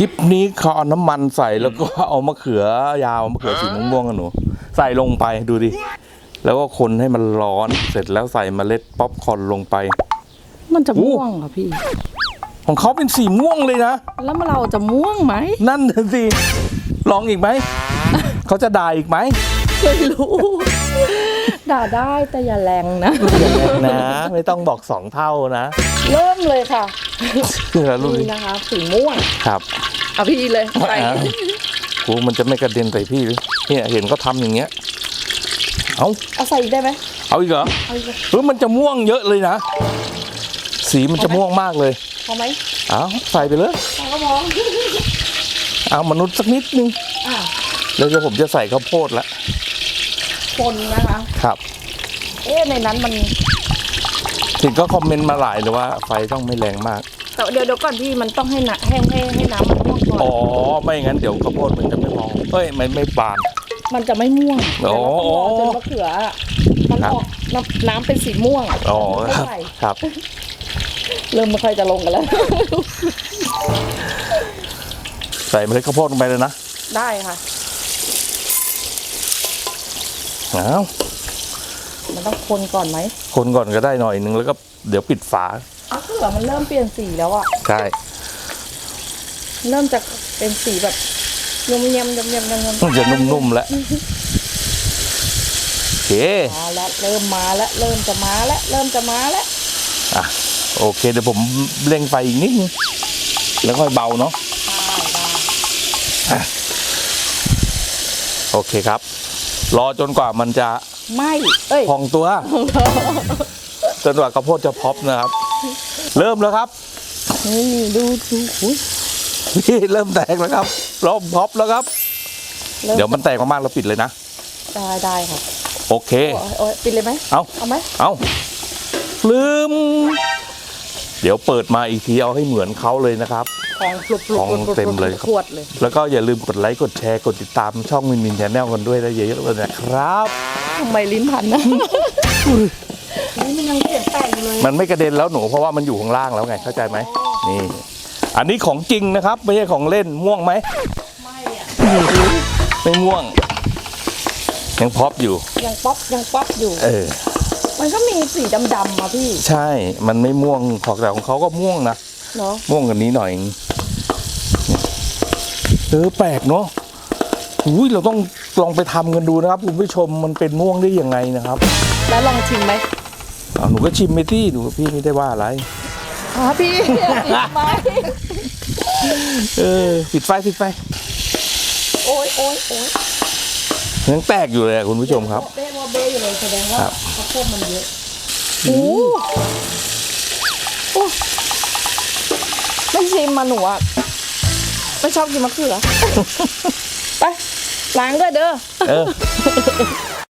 คลิปนี้เขาเอาน้ำมันใส่แล้วก็เอามะเขือยาวมะเขือสีม่วงๆกันหนู ใส่ลงไปดูดิ แล้วก็คนให้มันร้อนเสร็จแล้วใส่เมล็ดป๊อปคอร์นลงไป มันจะอู้ม่วงเหรอพี่ ของเขาเป็นสีม่วงเลยนะ แล้วมันเราจะม่วงไหม นั่นน่ะสิลองอีกไหม เขาจะด่าอีกไหมไม่รู้ ด่าได้แต่อย่าแรงนะอย่าแรงนะ ไม่ต้องบอกสองเท่านะ เริ่มเลยค่ะแล้วลุยนี่นะคะสีม่วงครับเอาพี่เลยใส่อะกูมันจะไม่กระเด็นใส่พี่หรือเนี่ยเห็นก็ทำอย่างเงี้ยเอาเอาใส่อีกได้ไหมเอาอีกเหรอเอาอีกเลยเฮ้ยมันจะม่วงเยอะเลยนะ สีมันจะม่วงมากเลยพอไหมเอาใส่ไปเลยพอก็พอเอามนุษย์สักนิดนึงอะแล้วเดี๋ยวผมจะใส่ข้าวโพดละ คนนะคะ ครับ เอ๊ะในนั้นมันถึงก็คอมเมนต์มาหลายเลยว่า ไฟต้องไม่แรงมาก แต่เดี๋ยวเดี๋ยวก่อนพี่มันต้องให้น้ำแห้งให้ให้น้ำมันม่วงก่อน อ๋อ ไม่งั้นเดี๋ยวข้าวโพดมันจะไม่มองเฮ้ยไม่ไม่บาน มันจะไม่ม่วงอ๋อเดี๋ยวเราต้องรอจนมะเขืออะมันครับออกน้ำน้ำเป็นสีม่วงอ๋อไม่ครับใส่ครับ เริ่มไม่ค่อยจะลงกันแล้ว ใส่เมล็ดข้าวโพดลงไปเลยนะ ได้ค่ะ เอามันต้องคนก่อนไหม คนก่อนก็ได้หน่อยนึงแล้วก็เดี๋ยวปิดฝามะเขือมันเริ่มเปลี่ยนสีแล้วอะใช่ เริ่มจากเป็นสีแบบยมยำยำยำยำยำมันจะนุ่มๆแล้วโอเคมาแล้วเริ่มมาแล้วเริ่มจะมาแล้วเริ่มจะมาแล้วอะโอเคเดี๋ยวผมเร่งไฟอีกนิดนึงแล้วค่อยเบาเนาะได้ได้โอเคครับ รอจนกว่ามันจะไม่เอ้ยพองตัว จนกว่าข้าวโพดจะพอปนะครับ เริ่มแล้วครับนี่ดูดูอุ้ยพี่เริ่มแตกแล้วครับเริ่มพอปแล้วครับริ่เดี๋ยวมันแตกมากๆเราปิดเลยนะ ได้ได้ค่ะโอเค โอ้ยโอ้ยปิดเลยไหมเอาเอาไหมเอาลืม เดี๋ยวเปิดมาอีกทีเอาให้เหมือนเขาเลยนะครับ ของปลุกปลุกของเต็มเลยครับ ขวดเลย แล้วก็อย่าลืมกดไลค์กดแชร์กดติดตามช่องมินมินแชนแนลกันด้วยนะเยอะๆเลยนะครับ ทำไมลิ้นพันนะนี่มันยังเสียงแตกอยู่เลยมันไม่กระเด็นแล้วหนูเพราะว่ามันอยู่ข้างล่างแล้วไงเข้าใจไหมนี่ อันนี้ของจริงนะครับ ไม่ใช่ของเล่นม่วงไหมไม่อะไม่ม่วง ยังพอปอยู่ ยังป๊อปยังป๊อปอยู่ เออ มันก็มีสีดำๆอะพี่ ใช่ มันไม่ม่วงของแต่ของเขาก็ม่วงนะ เนาะม่วงกันนี้หน่อย เออแปลกเนาะอุ้ยเราต้องลองไปทำกันดูนะครับคุณผู้ชมมันเป็นม่วงได้ยังไงนะครับแล้วลองชิมไหมเอาหนูก็ชิมไปที่ดูพี่ไม่ได้ว่าอะไร อ๋อพี่ชิมไหมเออปิดไฟปิดไฟโอ้ยโอ้ยโอ้ยยังแตกอยู่เลยอะคุณผู้ชมครับ เบ้ว่าเบ้อยู่เลยแสดงว่าครับข้าว โพดมันเยอะโอ้โอ้ไม่ชิมมาหนูอะไม่ชอบกินมะเขือ ไปล้างด้วยเด้อ เออ